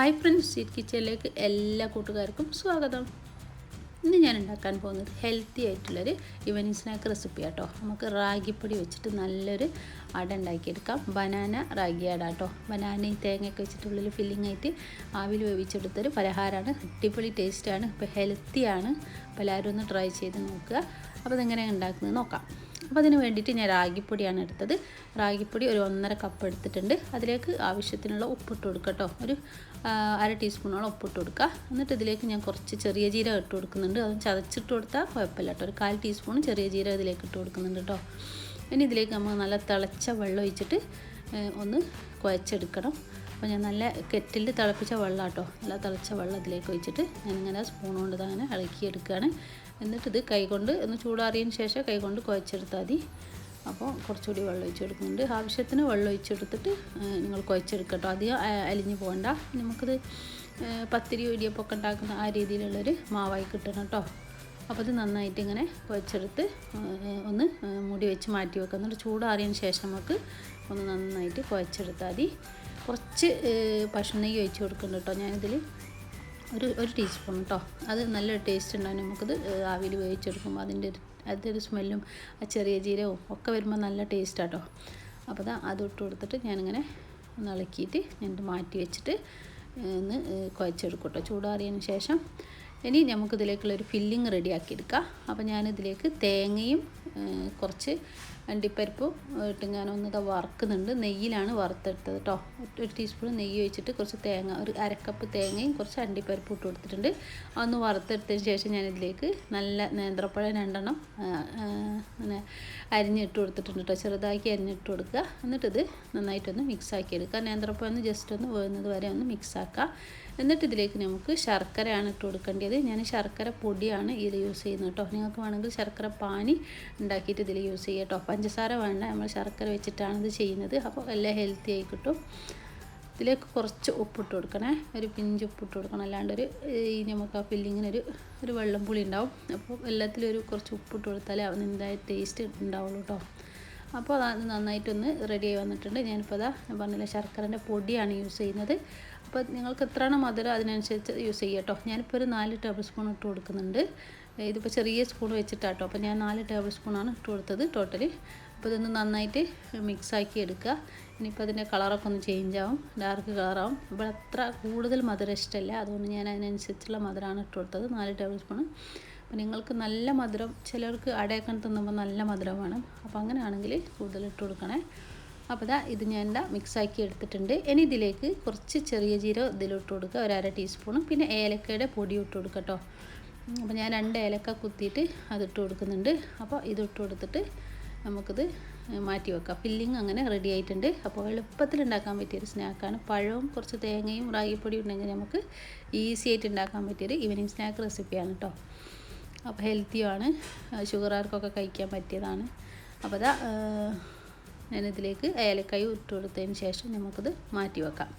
Hi friends sweet കിച്ചണിലേക്ക് എല്ലാ കൂട്ടുകാർക്കും സ്വാഗതം. ഇന്ന് ഞാൻ ഉണ്ടാക്കാൻ പോകുന്നത് ഹെൽത്തി ആയിട്ടുള്ളൊരു ഇവനിങ് സ്നാക്ക് റെസിപ്പി ആട്ടോ. നമുക്ക് റാഗിപ്പൊടി വെച്ചിട്ട് നല്ലൊരു അട ഉണ്ടാക്കിയെടുക്കാം. ബനാന റാഗി അട കേട്ടോ ബനാനയും തേങ്ങയൊക്കെ വെച്ചിട്ടുള്ളൊരു ഫില്ലിംഗ് ആയിട്ട് ആവിൽ വേവിച്ചെടുത്തൊരു പലഹാരമാണ്. അടിപൊളി ടേസ്റ്റാണ് ഇപ്പോൾ ഹെൽത്തിയാണ് അപ്പോൾ എല്ലാവരും ഒന്ന് ട്രൈ ചെയ്ത് നോക്കുക. അപ്പോൾ അതെങ്ങനെയാണ് ഉണ്ടാക്കുന്നത് നോക്കാം. അപ്പോൾ അതിന് വേണ്ടിയിട്ട് ഞാൻ റാഗിപ്പൊടിയാണ് എടുത്തത്. റാഗിപ്പൊടി ഒരു ഒന്നര കപ്പ് എടുത്തിട്ടുണ്ട്. അതിലേക്ക് ആവശ്യത്തിനുള്ള ഉപ്പിട്ട് കൊടുക്കുക കേട്ടോ ഒരു അര ടീസ്പൂണോളം ഉപ്പിട്ട് കൊടുക്കുക. എന്നിട്ട് ഇതിലേക്ക് ഞാൻ കുറച്ച് ചെറിയ ജീരകം ഇട്ട് കൊടുക്കുന്നുണ്ട്. അത് ചതച്ചിട്ട് കൊടുത്താൽ കുഴപ്പമില്ല കേട്ടോ ഒരു കാൽ ടീസ്പൂൺ ചെറിയ ജീരകം ഇതിലേക്ക് ഇട്ട് കൊടുക്കുന്നുണ്ട് കേട്ടോ ഇനി ഇതിലേക്ക് നമ്മൾ നല്ല തിളച്ച വെള്ളം ഒഴിച്ചിട്ട് ഒന്ന് കുഴച്ചെടുക്കണം. അപ്പോൾ ഞാൻ നല്ല കെറ്റിൽ തിളപ്പിച്ച വെള്ളം കേട്ടോ നല്ല തിളച്ച വെള്ളം ഇതിലേക്ക് ഒഴിച്ചിട്ട് ഞാനിങ്ങനെ സ്പൂൺ കൊണ്ട് തന്നെ ഇളക്കിയെടുക്കുകയാണ്. എന്നിട്ട് ഇത് കൈകൊണ്ട് ഒന്ന് ചൂടാറിയതിന് ശേഷം കൈകൊണ്ട് കുഴച്ചെടുത്താൽ മതി. അപ്പോൾ കുറച്ചുകൂടി വെള്ളം ഒഴിച്ച് കൊടുക്കുന്നുണ്ട്. ആവശ്യത്തിന് വെള്ളം ഒഴിച്ചെടുത്തിട്ട് നിങ്ങൾ കുഴച്ചെടുക്കട്ടോ അധികം അലിഞ്ഞു പോകണ്ട. നമുക്കിത് പത്തിരി ഇടിയപ്പൊക്കെ ഉണ്ടാക്കുന്ന ആ രീതിയിലുള്ളൊരു മാവായി കിട്ടണം കേട്ടോ. അപ്പോൾ ഇത് നന്നായിട്ട് ഇങ്ങനെ കുഴച്ചെടുത്ത് ഒന്ന് മുടി വെച്ച് മാറ്റി വെക്കുക. എന്നിട്ട് ചൂടാറിയതിന് ശേഷം നമുക്ക് ഒന്ന് നന്നായിട്ട് കുഴച്ചെടുത്താൽ മതി. കുറച്ച് പശു നെയ്യ് ഒഴിച്ച് കൊടുക്കുന്നുണ്ട് കേട്ടോ ഞാനിതിൽ. ഒരു ഒരു ടീസ്പൂൺ കേട്ടോ അത് നല്ലൊരു ടേസ്റ്റ് ഉണ്ടാവും. നമുക്കത് ആവിയിൽ വേവിച്ചെടുക്കുമ്പോൾ അതിന്റെ ഒരു അതൊരു സ്മെല്ലും ആ ചെറിയ ജീരകവും ഒക്കെ വരുമ്പോൾ നല്ല ടേസ്റ്റാട്ടോ അപ്പോൾ അതാ അത് ഇട്ട് കൊടുത്തിട്ട് ഞാനിങ്ങനെ ഒന്ന് ഇളക്കിയിട്ട് ഞാൻ മാറ്റി വെച്ചിട്ട് ഒന്ന് കുഴച്ചെടുക്കും കേട്ടോ ചൂടാറിയതിന് ശേഷം ഇനി നമുക്കിതിലേക്കുള്ളൊരു ഫില്ലിങ് റെഡിയാക്കി എടുക്കാം. അപ്പോൾ ഞാനിതിലേക്ക് തേങ്ങയും കുറച്ച് അണ്ടിപ്പരിപ്പും ഇട്ട് ഞാനൊന്ന് വറുക്കുന്നുണ്ട്. നെയ്യിലാണ് വറുത്തെടുത്തത് കേട്ടോ ഒരു ടീസ്പൂൺ നെയ്യ് ഒഴിച്ചിട്ട് കുറച്ച് തേങ്ങ ഒരു അരക്കപ്പ് തേങ്ങയും കുറച്ച് അണ്ടിപ്പരിപ്പ് ഇട്ട് കൊടുത്തിട്ടുണ്ട്. അതൊന്ന് വറുത്തെടുത്തതിന് ശേഷം ഞാനിതിലേക്ക് നല്ല നേന്ത്രപ്പഴം രണ്ടെണ്ണം അങ്ങനെ അരിഞ്ഞിട്ട് കൊടുത്തിട്ടുണ്ട് കേട്ടോ ചെറുതാക്കി അരിഞ്ഞിട്ട് കൊടുക്കുക. എന്നിട്ടിത് നന്നായിട്ടൊന്ന് മിക്സാക്കി എടുക്കുക. നേന്ത്രപ്പം ഒന്ന് ജസ്റ്റ് ഒന്ന് വേകുന്നത് വരെ ഒന്ന് മിക്സാക്കുക എന്നിട്ട് ഇതിലേക്ക് നമുക്ക് ശർക്കരയാണ് ഇട്ട് കൊടുക്കേണ്ടത്. ഞാൻ ശർക്കര പൊടിയാണ് ഇതിൽ യൂസ് ചെയ്യുന്നത് കേട്ടോ നിങ്ങൾക്ക് വേണമെങ്കിൽ ശർക്കര പാനി ഉണ്ടാക്കിയിട്ട് ഇതിൽ യൂസ് ചെയ്യാം കേട്ടോ പഞ്ചസാര വേണ്ട. നമ്മൾ ശർക്കര വെച്ചിട്ടാണ് ഇത് ചെയ്യുന്നത്. അപ്പോൾ എല്ലാം ഹെൽത്തി ആയി കിട്ടും. ഇതിലേക്ക് കുറച്ച് ഉപ്പിട്ട് കൊടുക്കണേ. ഒരു പിഞ്ച് ഉപ്പിട്ട് കൊടുക്കണം. അല്ലാണ്ട് ഒരു ഈ നമുക്ക് ആ ഫില്ലിങ്ങിനൊരു ഒരു വെള്ളം പുളി ഉണ്ടാവും. അപ്പോൾ എല്ലാത്തിലും ഒരു കുറച്ച് ഉപ്പിട്ട് കൊടുത്താലേ അതിന്റെതായ ടേസ്റ്റ് ഉണ്ടാവുള്ളൂ കേട്ടോ അപ്പോൾ അത് നന്നായിട്ടൊന്ന് റെഡിയായി വന്നിട്ടുണ്ട്. ഞാനിപ്പോൾ അതാ ഞാൻ പറഞ്ഞില്ല ശർക്കരന്റെ പൊടിയാണ് യൂസ് ചെയ്യുന്നത്. അപ്പോൾ നിങ്ങൾക്ക് എത്രയാണ് മധുരം അതിനനുസരിച്ച് യൂസ് ചെയ്യുക കേട്ടോ ഞാനിപ്പോൾ ഒരു നാല് ടേബിൾ സ്പൂൺ ഇട്ട് കൊടുക്കുന്നുണ്ട്. ഇതിപ്പോൾ ചെറിയ സ്പൂൺ വെച്ചിട്ടാണ് കേട്ടോ അപ്പോൾ ഞാൻ നാല് ടേബിൾ സ്പൂണാണ് ഇട്ട് കൊടുത്തത് ടോട്ടലി അപ്പോൾ ഇതൊന്ന് നന്നായിട്ട് മിക്സാക്കി എടുക്കുക. ഇനിയിപ്പോൾ അതിന്റെ കളറൊക്കെ ഒന്ന് ചേഞ്ച് ആവും. ഡാർക്ക് കളറാവും അപ്പോൾ അത്ര കൂടുതൽ മധുരം ഇഷ്ടമല്ല അതുകൊണ്ട് ഞാൻ അതിനനുസരിച്ചുള്ള മധുരമാണ് ഇട്ട് കൊടുത്തത്. നാല് ടേബിൾ സ്പൂൺ അപ്പോൾ നിങ്ങൾക്ക് നല്ല മധുരം ചിലർക്ക് അടയൊക്കെ തിന്നുമ്പോൾ നല്ല മധുരം വേണം അപ്പോൾ അങ്ങനെയാണെങ്കിൽ കൂടുതൽ ഇട്ട് കൊടുക്കണേ. അപ്പോൾ ഇതാ ഇത് ഞാൻ എന്താ മിക്സാക്കി എടുത്തിട്ടുണ്ട്. ഇനി ഇതിലേക്ക് കുറച്ച് ചെറിയ ജീരകം ഇതിലിട്ട് കൊടുക്കുക. ഒരു അര ടീസ്പൂണും പിന്നെ ഏലക്കയുടെ പൊടി ഇട്ട് കൊടുക്കട്ടോ കേട്ടോ. അപ്പോൾ ഞാൻ രണ്ട് ഏലക്ക കുത്തിയിട്ട് അതിട്ട് കൊടുക്കുന്നുണ്ട്. അപ്പോൾ ഇതിട്ട് കൊടുത്തിട്ട് നമുക്കിത് മാറ്റി വെക്കാം. ഫില്ലിങ് അങ്ങനെ റെഡി ആയിട്ടുണ്ട്. അപ്പോൾ എളുപ്പത്തിൽ ഉണ്ടാക്കാൻ പറ്റിയൊരു സ്നാക്കാണ്. പഴവും കുറച്ച് തേങ്ങയും റാഗിപ്പൊടിയും ഉണ്ടെങ്കിൽ നമുക്ക് ഈസി ആയിട്ട് ഉണ്ടാക്കാൻ പറ്റിയൊരു ഈവനിങ് സ്നാക്ക് റെസിപ്പിയാണ് കേട്ടോ അപ്പോൾ ഹെൽത്തിയുമാണ് ഷുഗറുകാർക്കൊക്കെ കഴിക്കാൻ പറ്റിയതാണ്. അപ്പോൾ അതാ ഞാനിതിലേക്ക് ഏലക്കായ ഇട്ട് കൊടുത്തതിന് ശേഷം നമുക്കത് മാറ്റി വെക്കാം.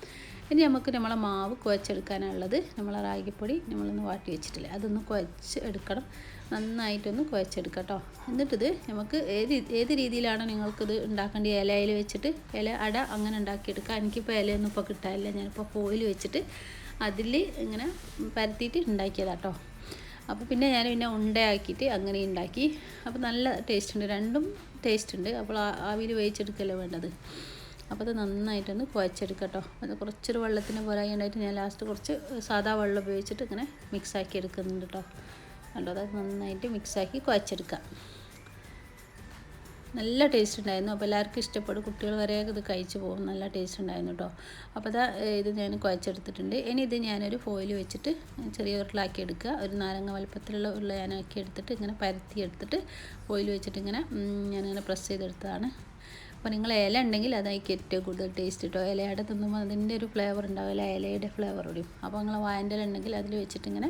ഇനി നമുക്ക് നമ്മളെ മാവ് കുഴച്ചെടുക്കാനുള്ളത് നമ്മളെ റാഗിപ്പൊടി നമ്മളൊന്ന് വാട്ടി വെച്ചിട്ടില്ല? അതൊന്ന് കുഴച്ച് എടുക്കണം. നന്നായിട്ടൊന്ന് കുഴച്ചെടുക്കാം കേട്ടോ എന്നിട്ടിത് നമുക്ക് ഏത് ഏത് രീതിയിലാണ് നിങ്ങൾക്കിത് ഉണ്ടാക്കേണ്ടത്? ഇലയിൽ വെച്ചിട്ട് ഇല അട അങ്ങനെ ഉണ്ടാക്കിയെടുക്കാം. എനിക്കിപ്പോൾ ഇലയൊന്നും ഇപ്പോൾ കിട്ടാനില്ല. ഞാനിപ്പോൾ ഫോയിൽ വെച്ചിട്ട് അതിൽ ഇങ്ങനെ പരത്തിയിട്ട് ഉണ്ടാക്കിയതാട്ടോ. അപ്പോൾ പിന്നെ ഞാൻ പിന്നെ ഉണ്ടയാക്കിയിട്ട് അങ്ങനെ ഉണ്ടാക്കി. അപ്പോൾ നല്ല ടേസ്റ്റ് ഉണ്ട്. രണ്ടും ടേസ്റ്റ് ഉണ്ട്. അപ്പോൾ ആവിയിൽ വേവിച്ചെടുക്കല്ലേ വേണ്ടത്? അപ്പോൾ അത് നന്നായിട്ടൊന്ന് കുഴച്ചെടുക്കട്ടോ. അത് കുറച്ചൊരു വെള്ളത്തിന് പോരായിട്ട് ഞാൻ ലാസ്റ്റ് കുറച്ച് സാധാ വെള്ളം ഉപയോഗിച്ചിട്ട് ഇങ്ങനെ മിക്സാക്കി എടുക്കുന്നുണ്ട് കേട്ടോ കണ്ടോ? അത് നന്നായിട്ട് മിക്സാക്കി കുഴച്ചെടുക്കാം. നല്ല ടേസ്റ്റ് ഉണ്ടായിരുന്നു. അപ്പോൾ എല്ലാവർക്കും ഇഷ്ടപ്പെടും. കുട്ടികൾ വരെ ഇത് കഴിച്ചു പോകും. നല്ല ടേസ്റ്റ് ഉണ്ടായിരുന്നു കേട്ടോ അപ്പോൾ അതാ ഇത് ഞാൻ കുഴച്ചെടുത്തിട്ടുണ്ട്. ഇനി ഇത് ഞാനൊരു ഫോയിൽ വെച്ചിട്ട് ചെറിയ ഉരുളാക്കി എടുക്കുക ഒരു നാരങ്ങ വലുപ്പത്തിലുള്ള ഉരുള ഞാനാക്കി എടുത്തിട്ട് ഇങ്ങനെ പരത്തി എടുത്തിട്ട് ഫോയിൽ വെച്ചിട്ട് ഇങ്ങനെ ഞാനിങ്ങനെ പ്രസ് ചെയ്തെടുത്തതാണ്. അപ്പോൾ നിങ്ങൾ ഇല ഉണ്ടെങ്കിൽ അതായിരിക്കും ഏറ്റവും കൂടുതൽ ടേസ്റ്റ് കിട്ടും ഇലയുടെ തിന്നുമ്പോൾ അതിന്റെ ഒരു ഫ്ലേവർ ഉണ്ടാവില്ല ഇലയുടെ ഫ്ലേവർ ഇടും അപ്പോൾ നിങ്ങൾ വായന്റെ ഉണ്ടെങ്കിൽ അതിൽ വെച്ചിട്ട് ഇങ്ങനെ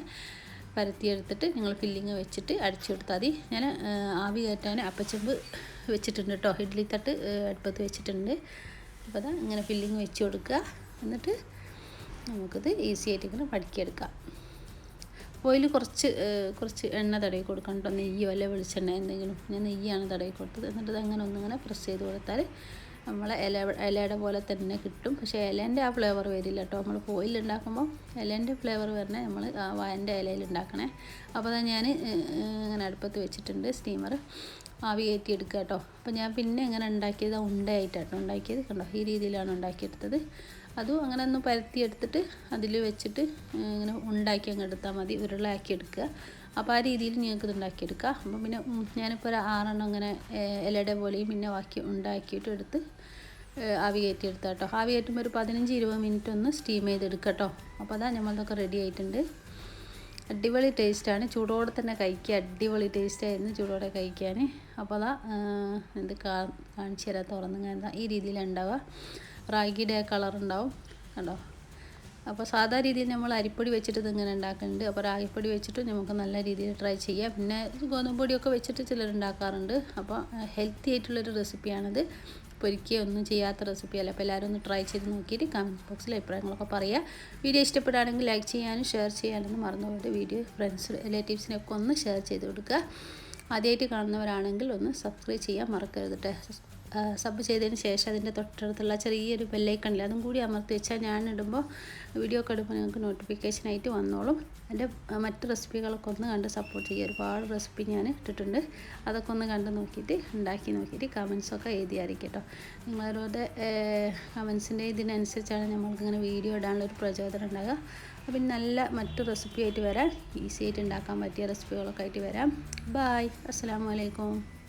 പരത്തിയെടുത്തിട്ട് നിങ്ങൾ ഫില്ലിങ് വെച്ചിട്ട് അടിച്ചു കൊടുത്താൽ മതി. ഞാൻ ആവി കയറ്റാൻ അപ്പച്ചെമ്പ് വെച്ചിട്ടുണ്ട് കേട്ടോ. ഇഡ്ഡലി തട്ട് അടുപ്പത്ത് വെച്ചിട്ടുണ്ട്. അപ്പോൾ അതാ ഇങ്ങനെ ഫില്ലിങ് വെച്ച് കൊടുക്കുക. എന്നിട്ട് നമുക്കിത് ഈസി ആയിട്ട് ഇങ്ങനെ പഠിക്കിയെടുക്കാം ഓയിൽ കുറച്ച് കുറച്ച് എണ്ണ തടവി കൊടുക്കണം കേട്ടോ. നെയ്യോ അല്ലെ വെളിച്ചെണ്ണ എന്തെങ്കിലും. ഞാൻ നെയ്യാണ് തടവി കൊടുത്തത്. എന്നിട്ട് അങ്ങനെ ഒന്നിങ്ങനെ പ്രസ് ചെയ്ത് കൊടുത്താൽ നമ്മളെ ഇല ഇലയുടെ പോലെ തന്നെ കിട്ടും. പക്ഷേ ഇലേന്റെ ആ ഫ്ലേവർ വരില്ല കേട്ടോ നമ്മൾ ഫോയിൽ ഉണ്ടാക്കുമ്പോൾ ഇലേന്റെ ഫ്ലേവർ വരണേ നമ്മൾ വായന്റെ ഇലയിൽ ഉണ്ടാക്കണേ അപ്പോൾ ഞാൻ ഇങ്ങനെ അടുപ്പത്ത് വെച്ചിട്ടുണ്ട് സ്റ്റീമർ ആവി കയറ്റി എടുക്കുക കേട്ടോ അപ്പോൾ ഞാൻ പിന്നെ ഇങ്ങനെ ഉണ്ടാക്കിയത് ഉണ്ടയായിട്ടാട്ടോ ഉണ്ടാക്കിയത്. കണ്ടോ? ഈ രീതിയിലാണ് ഉണ്ടാക്കിയെടുത്തത്. അതും അങ്ങനെ ഒന്ന് പരത്തിയെടുത്തിട്ട് അതിൽ വെച്ചിട്ട് ഇങ്ങനെ ഉണ്ടാക്കി അങ്ങ് എടുത്താൽ മതി. ഉരുളാക്കി എടുക്കുക. അപ്പോൾ ആ രീതിയിൽ നിങ്ങൾക്ക് ഇത് ഉണ്ടാക്കിയെടുക്കുക അപ്പം പിന്നെ ഞാനിപ്പോൾ ഒരു ആറെണ്ണം അങ്ങനെ ഇലയുടെ പോലെയും പിന്നെ ബാക്കി ഉണ്ടാക്കിയിട്ട് എടുത്ത് ആവി കയറ്റി എടുത്ത കേട്ടോ. ആവി കയറ്റുമ്പോൾ ഒരു പതിനഞ്ച് ഇരുപത് മിനിറ്റ് ഒന്ന് സ്റ്റീം ചെയ്തെടുക്കുക കേട്ടോ. അപ്പോൾ അതാ നമ്മളതൊക്കെ റെഡി ആയിട്ടുണ്ട്. അടിപൊളി ടേസ്റ്റാണ് ചൂടോടെ തന്നെ കഴിക്കുക. അടിപൊളി ടേസ്റ്റായിരുന്നു ചൂടോടെ കഴിക്കാൻ. അപ്പോൾ അതാ എന്ത് കാണിച്ചു തരാം. തുറന്നിങ്ങനെ ഈ രീതിയിലാണ് ഉണ്ടാവുക. റാഗിയുടെ കളർ ഉണ്ടാവും കണ്ടോ? അപ്പോൾ സാധാ രീതിയിൽ നമ്മൾ അരിപ്പൊടി വെച്ചിട്ട് ഇതിങ്ങനെ ഉണ്ടാക്കുന്നുണ്ട് അപ്പോൾ റാഗിപ്പൊടി വെച്ചിട്ട് നമുക്ക് നല്ല രീതിയിൽ ട്രൈ ചെയ്യാം. പിന്നെ ഗോതമ്പ് പൊടിയൊക്കെ വെച്ചിട്ട് ചിലർ ഉണ്ടാക്കാറുണ്ട്. അപ്പോൾ ഹെൽത്തി ആയിട്ടുള്ളൊരു റെസിപ്പിയാണിത്. പൊരിക്കുകയൊന്നും ചെയ്യാത്ത റെസിപ്പിയല്ല. അപ്പോൾ എല്ലാവരും ഒന്ന് ട്രൈ ചെയ്ത് നോക്കിയിട്ട് കമന്റ് ബോക്സിൽ അഭിപ്രായങ്ങളൊക്കെ പറയുക. വീഡിയോ ഇഷ്ടപ്പെടുകയാണെങ്കിൽ ലൈക്ക് ചെയ്യാനും ഷെയർ ചെയ്യാനൊന്നും മറന്നുകൊണ്ട് വീഡിയോ ഫ്രണ്ട്സ് റിലേറ്റീവ്സിനൊക്കെ ഒന്ന് ഷെയർ ചെയ്ത് കൊടുക്കുക. ആദ്യമായിട്ട് കാണുന്നവരാണെങ്കിൽ ഒന്ന് സബ്സ്ക്രൈബ് ചെയ്യാൻ മറക്കരുത് കേട്ടോ സബ് ചെയ്തതിന് ശേഷം അതിന്റെ തൊട്ടടുത്തുള്ള ചെറിയൊരു ബെല്ലൈക്കണില്ല അതും കൂടി അമർത്തി വെച്ചാൽ ഞാൻ ഇടുമ്പോൾ വീഡിയോ ഒക്കെ ഇടുമ്പോൾ നിങ്ങൾക്ക് നോട്ടിഫിക്കേഷനായിട്ട് വന്നോളും. എന്റെ മറ്റ് റെസിപ്പികളൊക്കെ ഒന്ന് കണ്ട് സപ്പോർട്ട് ചെയ്യുക ഒരുപാട് റെസിപ്പി ഞാൻ ഇട്ടിട്ടുണ്ട്. അതൊക്കെ ഒന്ന് കണ്ട് നോക്കിയിട്ട് ഉണ്ടാക്കി നോക്കിയിട്ട് കമൻസൊക്കെ എഴുതിയായിരിക്കും കേട്ടോ നിങ്ങളോരുടെ കമൻസിന്റെ ഇതിനനുസരിച്ചാണ് നമ്മൾക്ക് ഇങ്ങനെ വീഡിയോ ഇടാനുള്ള ഒരു പ്രചോദനം ഉണ്ടാകുക അപ്പം നല്ല മറ്റു റെസിപ്പിയായിട്ട് വരാം. ഈസി ആയിട്ട് ഉണ്ടാക്കാൻ പറ്റിയ റെസിപ്പികളൊക്കെ ആയിട്ട് വരാം. ബായ് അസ്സാം വലൈക്കും